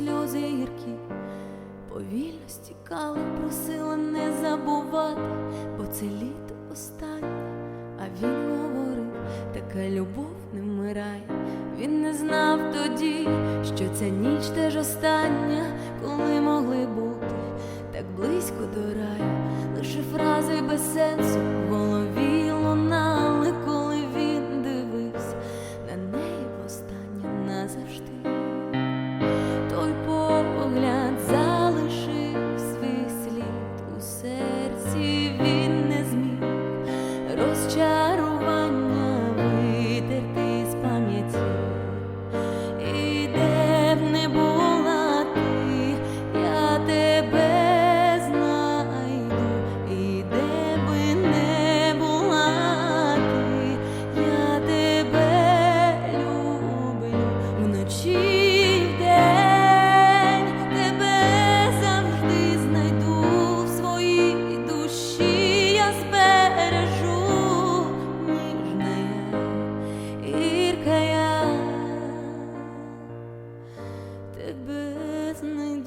сльози гіркі, повільно стікала, просила не забувати, бо це літо останнє, а він говорив, така любов не вмирає. Він не знав тоді, що ця ніч теж остання, коли могли бути так близько до раю, лише фрази без сенсу Ясний